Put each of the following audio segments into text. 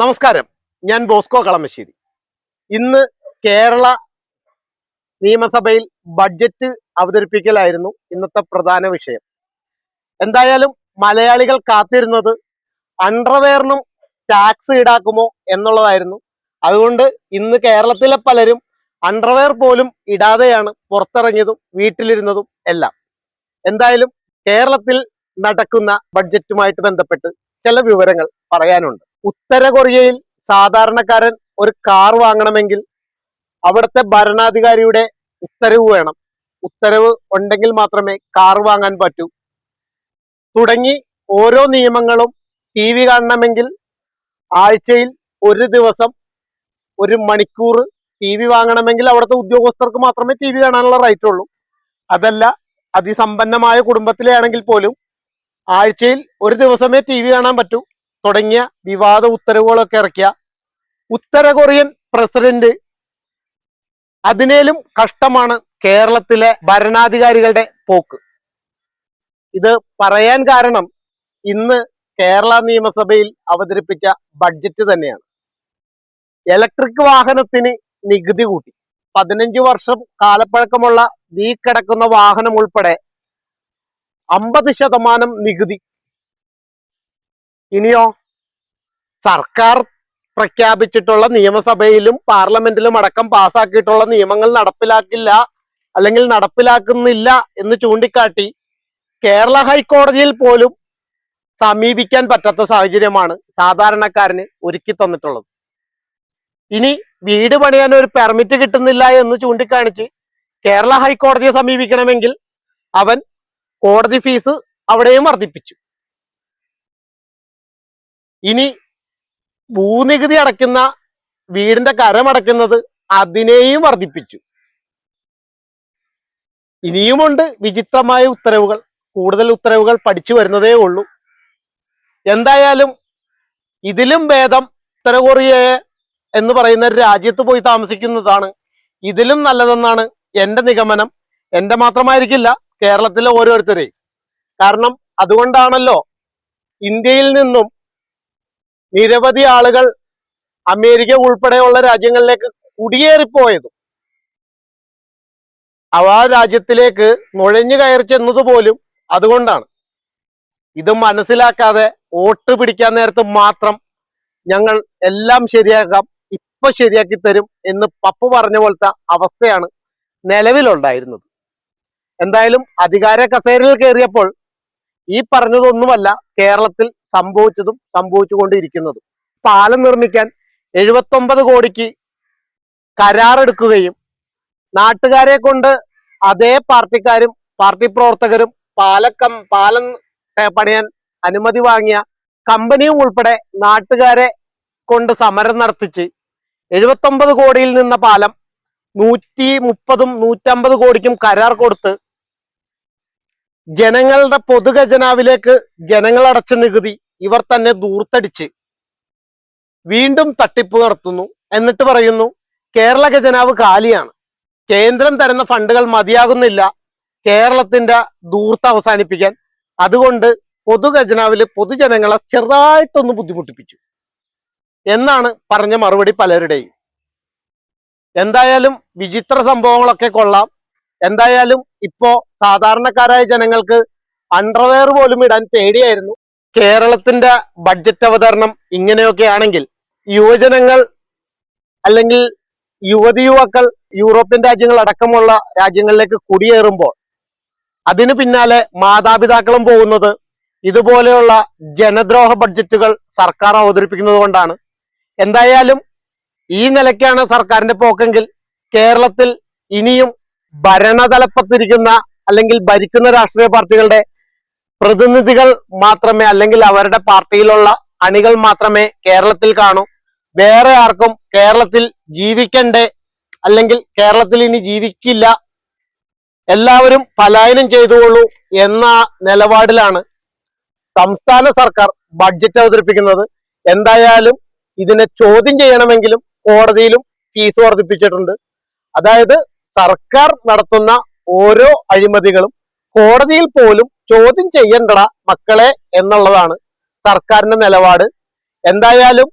നമസ്കാരം. ഞാൻ ബോസ്കോ കളമശ്ശേരി. ഇന്ന് കേരള നിയമസഭയിൽ ബഡ്ജറ്റ് അവതരിപ്പിക്കലായിരുന്നു ഇന്നത്തെ പ്രധാന വിഷയം. എന്തായാലും മലയാളികൾ കാത്തിരുന്നത് അണ്ടർവെയറിനും ടാക്സ് ഈടാക്കുമോ എന്നുള്ളതായിരുന്നു. അതുകൊണ്ട് ഇന്ന് കേരളത്തിലെ പലരും അണ്ടർവെയർ പോലും ഇടാതെയാണ് പുറത്തിറങ്ങിയതും വീട്ടിലിരുന്നതും എല്ലാം. എന്തായാലും കേരളത്തിൽ നടക്കുന്ന ബഡ്ജറ്റുമായിട്ട് ബന്ധപ്പെട്ട് ചില വിവരങ്ങൾ പറയാനുണ്ട്. ഉത്തര കൊറിയയിൽ സാധാരണക്കാരൻ ഒരു കാർ വാങ്ങണമെങ്കിൽ അവിടുത്തെ ഭരണാധികാരിയുടെ ഉത്തരവ് വേണം. ഉത്തരവ് ഉണ്ടെങ്കിൽ മാത്രമേ കാർ വാങ്ങാൻ പറ്റൂ. തുടങ്ങി ഓരോ നിയമങ്ങളും ടി വി കാണണമെങ്കിൽ ആഴ്ചയിൽ ഒരു ദിവസം ഒരു മണിക്കൂർ ടി വി വാങ്ങണമെങ്കിൽ അവിടുത്തെ ഉദ്യോഗസ്ഥർക്ക് മാത്രമേ ടി വി കാണാനുള്ള റൈറ്റ് ഉള്ളൂ. അതല്ല അതിസമ്പന്നമായ കുടുംബത്തിലെ ആണെങ്കിൽ പോലും ആഴ്ചയിൽ ഒരു ദിവസമേ ടി വി കാണാൻ പറ്റൂ. തുടങ്ങിയ വിവാദ ഉത്തരവുകളൊക്കെ ഇറക്കിയ ഉത്തര കൊറിയൻ പ്രസിഡന്റ് അതിനേലും കഷ്ടമാണ് കേരളത്തിലെ ഭരണാധികാരികളുടെ പോക്ക്. ഇത് പറയാൻ കാരണം ഇന്ന് കേരള നിയമസഭയിൽ അവതരിപ്പിച്ച ബഡ്ജറ്റ് തന്നെയാണ്. ഇലക്ട്രിക് വാഹനത്തിന് നികുതി കൂട്ടി. പതിനഞ്ച് വർഷം കാലപ്പഴക്കമുള്ള നീ കിടക്കുന്ന വാഹനം ഉൾപ്പെടെ അമ്പത് ശതമാനം നികുതി ഇനിയോ? സർക്കാർ പ്രഖ്യാപിച്ചിട്ടുള്ള നിയമസഭയിലും പാർലമെന്റിലും അടക്കം പാസാക്കിയിട്ടുള്ള നിയമങ്ങൾ നടപ്പിലാക്കില്ല അല്ലെങ്കിൽ നടപ്പിലാക്കുന്നില്ല എന്ന് ചൂണ്ടിക്കാട്ടി കേരള ഹൈക്കോടതിയിൽ പോലും സമീപിക്കാൻ പറ്റാത്ത സാഹചര്യമാണ് സാധാരണക്കാരന് ഒരുക്കി തന്നിട്ടുള്ളത്. ഇനി വീട് പണിയാൻ ഒരു പെർമിറ്റ് കിട്ടുന്നില്ല എന്ന് ചൂണ്ടിക്കാണിച്ച് കേരള ഹൈക്കോടതിയെ സമീപിക്കണമെങ്കിൽ അവൻ കോടതി ഫീസ് അവിടെയും വർദ്ധിപ്പിച്ചു. ഇനി ഭൂനികുതി അടയ്ക്കുന്ന വീടിന്റെ കരമടയ്ക്കുന്നത് അതിനെയും വർദ്ധിപ്പിച്ചു ഇനിയുമുണ്ട് വിചിത്രമായ ഉത്തരവുകൾ. കൂടുതൽ ഉത്തരവുകൾ പഠിച്ചു വരുന്നതേ ഉള്ളൂ. എന്തായാലും ഇതിലും ഭേദം ഉത്തര കൊറിയയെ എന്ന് പറയുന്ന രാജ്യത്ത് പോയി താമസിക്കുന്നതാണ്. ഇതിലും നല്ലതെന്നാണ് എന്റെ നിഗമനം. എന്റെ മാത്രമായിരിക്കില്ല കേരളത്തിലെ ഓരോരുത്തരെയും. കാരണം അതുകൊണ്ടാണല്ലോ ഇന്ത്യയിൽ നിന്നും നിരവധി ആളുകൾ അമേരിക്ക ഉൾപ്പെടെയുള്ള രാജ്യങ്ങളിലേക്ക് കുടിയേറിപ്പോയതും. അവ രാജ്യത്തിലേക്ക് നുഴഞ്ഞു കയറി ചെന്നത് പോലും അതുകൊണ്ടാണ്. ഇത് മനസ്സിലാക്കാതെ വോട്ട് പിടിക്കാൻ നേരത്ത് മാത്രം ഞങ്ങൾ എല്ലാം ശരിയാക്കാം ഇപ്പൊ ശരിയാക്കി തരും എന്ന് പപ്പു പറഞ്ഞ പോലത്തെ അവസ്ഥയാണ് നിലവിലുണ്ടായിരുന്നത്. എന്തായാലും അധികാര കസേരയിൽ കയറിയപ്പോൾ ഈ പറഞ്ഞതൊന്നുമല്ല കേരളത്തിൽ സംഭവിച്ചതും സംഭവിച്ചുകൊണ്ടിരിക്കുന്നതും. പാലം നിർമ്മിക്കാൻ എഴുപത്തൊമ്പത് കോടിക്ക് കരാറെടുക്കുകയും നാട്ടുകാരെ കൊണ്ട് അതേ പാർട്ടിക്കാരും പാർട്ടി പ്രവർത്തകരും പാലക്കം പാലം പണിയാൻ അനുമതി വാങ്ങിയ കമ്പനിയും ഉൾപ്പെടെ നാട്ടുകാരെ കൊണ്ട് സമരം നടത്തിച്ച് എഴുപത്തൊമ്പത് കോടിയിൽ നിന്ന പാലം നൂറ്റി മുപ്പതും നൂറ്റമ്പത് കോടിക്കും കരാർ കൊടുത്ത് ജനങ്ങളുടെ പൊതുഖജനാവിലേക്ക് ജനങ്ങൾ അടച്ച നികുതി ഇവർ തന്നെ ദൂർത്തടിച്ച് വീണ്ടും തട്ടിപ്പ് നടത്തുന്നു. എന്നിട്ട് പറയുന്നു കേരള ഖജനാവ് കാലിയാണ്. കേന്ദ്രം തരുന്ന ഫണ്ടുകൾ മതിയാകുന്നില്ല കേരളത്തിന്റെ ദൂർത്ത് അവസാനിപ്പിക്കാൻ. അതുകൊണ്ട് പൊതുഖജനാവിൽ പൊതുജനങ്ങളെ ചെറുതായിട്ടൊന്ന് ബുദ്ധിമുട്ടിപ്പിച്ചു. എന്നാണ് പറഞ്ഞ മറുപടി പലരുടെയും. എന്തായാലും വിചിത്ര സംഭവങ്ങളൊക്കെ കൊള്ളാം. എന്തായാലും ഇപ്പോ സാധാരണക്കാരായ ജനങ്ങൾക്ക് അണ്ടർവെയർ പോലും ഇടാൻ പേടിയായിരുന്നു. കേരളത്തിന്റെ ബഡ്ജറ്റ് അവതരണം ഇങ്ങനെയൊക്കെ ആണെങ്കിൽ യുവജനങ്ങൾ അല്ലെങ്കിൽ യുവതി യുവാക്കൾ യൂറോപ്യൻ രാജ്യങ്ങൾ അടക്കമുള്ള രാജ്യങ്ങളിലേക്ക് കുടിയേറുമ്പോൾ അതിനു പിന്നാലെ മാതാപിതാക്കളും പോകുന്നത് ഇതുപോലെയുള്ള ജനദ്രോഹ ബഡ്ജറ്റുകൾ സർക്കാർ അവതരിപ്പിക്കുന്നത് കൊണ്ടാണ്. എന്തായാലും ഈ നിലയ്ക്കാണ് സർക്കാരിന്റെ പോക്കെങ്കിൽ കേരളത്തിൽ ഇനിയും ഭരണതലപ്പത്തിരിക്കുന്ന അല്ലെങ്കിൽ ഭരിക്കുന്ന രാഷ്ട്രീയ പാർട്ടികളുടെ പ്രതിനിധികൾ മാത്രമേ അല്ലെങ്കിൽ അവരുടെ പാർട്ടിയിലുള്ള അണികൾ മാത്രമേ കേരളത്തിൽ കാണൂ. വേറെ ആർക്കും കേരളത്തിൽ ജീവിക്കണ്ടേ അല്ലെങ്കിൽ കേരളത്തിൽ ഇനി ജീവിക്കില്ല. എല്ലാവരും പലായനം ചെയ്തുകൊള്ളൂ എന്ന നിലപാടിലാണ് സംസ്ഥാന സർക്കാർ ബഡ്ജറ്റ് അവതരിപ്പിക്കുന്നത്. എന്തായാലും ഇതിനെ ചോദ്യം ചെയ്യണമെങ്കിലും കോടതിയിലും ഫീസ് വർദ്ധിപ്പിച്ചിട്ടുണ്ട്. അതായത് സർക്കാർ നടത്തുന്ന ഓരോ അഴിമതികളും കോടതിയിൽ പോലും ചോദ്യം ചെയ്യണ്ടട മക്കളെ എന്നുള്ളതാണ് സർക്കാരിന്റെ നിലപാട്. എന്തായാലും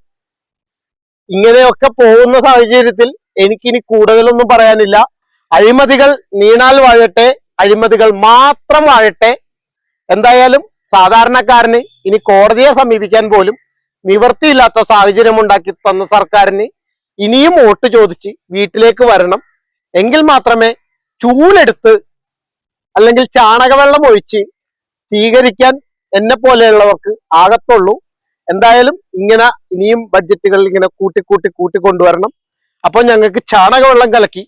ഇങ്ങനെയൊക്കെ പോകുന്ന സാഹചര്യത്തിൽ എനിക്കിനി കൂടുതലൊന്നും പറയാനില്ല. അഴിമതികൾ നീണാൽ വാഴട്ടെ അഴിമതികൾ മാത്രം വാഴട്ടെ. എന്തായാലും സാധാരണക്കാരന് ഇനി കോടതിയെ സമീപിക്കാൻ പോലും നിവൃത്തിയില്ലാത്ത സാഹചര്യം ഉണ്ടാക്കി തന്ന സർക്കാരിന് ഇനിയും വോട്ട് ചോദിച്ച് വീട്ടിലേക്ക് വരണം. എങ്കിൽ മാത്രമേ ചൂലെടുത്ത് അല്ലെങ്കിൽ ചാണകവെള്ളം ഒഴിച്ച് സ്വീകരിക്കാൻ എന്നെ പോലെയുള്ളവർക്ക് ആകത്തുള്ളൂ. എന്തായാലും ഇങ്ങനെ ഇനിയും ബഡ്ജറ്റുകൾ ഇങ്ങനെ കൂട്ടി കൂട്ടി കൂട്ടി കൊണ്ടുവരണം. അപ്പോൾ ഞങ്ങൾക്ക് ചാണകവെള്ളം കലക്കി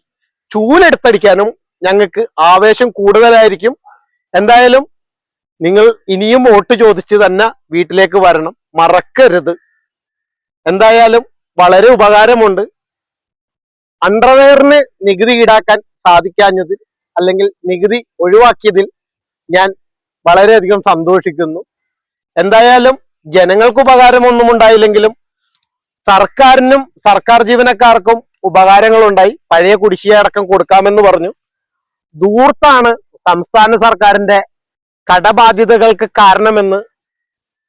ചൂലെടുത്തടിക്കാനും ഞങ്ങൾക്ക് ആവേശം കൂടുതലായിരിക്കും. എന്തായാലും നിങ്ങൾ ഇനിയും വോട്ട് ചോദിച്ച് തന്നെ വീട്ടിലേക്ക് വരണം. മറക്കരുത്. എന്തായാലും വളരെ ഉപകാരമുണ്ട്. അണ്ടർവെയറിന് നികുതി ഈടാക്കാൻ സാധിക്കാഞ്ഞതിൽ അല്ലെങ്കിൽ നികുതി ഒഴിവാക്കിയതിൽ ഞാൻ വളരെയധികം സന്തോഷിക്കുന്നു. എന്തായാലും ജനങ്ങൾക്ക് ഉപകാരമൊന്നും ഉണ്ടായില്ലെങ്കിലും സർക്കാരിനും സർക്കാർ ജീവനക്കാർക്കും ഉപകാരങ്ങളുണ്ടായി. പഴയ കുടിശ്ശിക അടക്കം കൊടുക്കാമെന്ന് പറഞ്ഞു. ദൂർത്താണ് സംസ്ഥാന സർക്കാരിന്റെ കടബാധ്യതകൾക്ക് കാരണമെന്ന്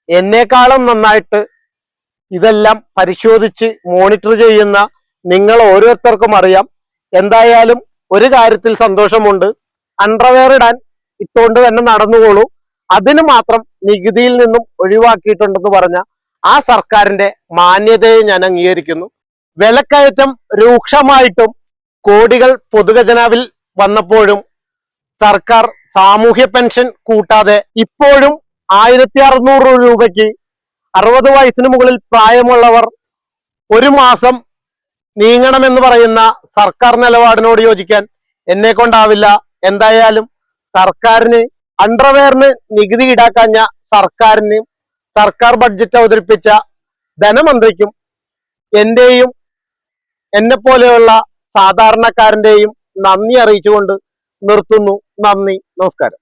എന്നെക്കാളും നന്നായിട്ട് ഇതെല്ലാം പരിശോധിച്ച് മോണിറ്റർ ചെയ്യുന്ന നിങ്ങൾ ഓരോരുത്തർക്കും അറിയാം. എന്തായാലും ഒരു കാര്യത്തിൽ സന്തോഷമുണ്ട്. അണ്ടർവെയർ ഇടാൻ ഇട്ടുകൊണ്ട് തന്നെ നടന്നുകൊള്ളൂ. അതിന് മാത്രം നികുതിയിൽ നിന്നും ഒഴിവാക്കിയിട്ടുണ്ടെന്ന് പറഞ്ഞ ആ സർക്കാരിന്റെ മാന്യതയെ ഞാൻ അംഗീകരിക്കുന്നു. വിലക്കയറ്റം രൂക്ഷമായിട്ടും കോടികൾ പൊതുഖജനാവിൽ വന്നപ്പോഴും സർക്കാർ സാമൂഹ്യ പെൻഷൻ കൂട്ടാതെ ഇപ്പോഴും ആയിരത്തി അറുന്നൂറ് രൂപയ്ക്ക് അറുപത് വയസ്സിന് മുകളിൽ പ്രായമുള്ളവർ ഒരു മാസം നീങ്ങണമെന്ന് പറയുന്ന സർക്കാർ നിലപാടിനോട് യോജിക്കാൻ എന്നെ കൊണ്ടാവില്ല. എന്തായാലും സർക്കാരിന് അണ്ടർവെയറിന് നികുതി ഈടാക്കാഞ്ഞ സർക്കാരിന് സർക്കാർ ബഡ്ജറ്റ് അവതരിപ്പിച്ച ധനമന്ത്രിക്കും എന്റെയും എന്നെ പോലെയുള്ള സാധാരണക്കാരന്റെയും നന്ദി അറിയിച്ചുകൊണ്ട് നിർത്തുന്നു. നന്ദി. നമസ്കാരം.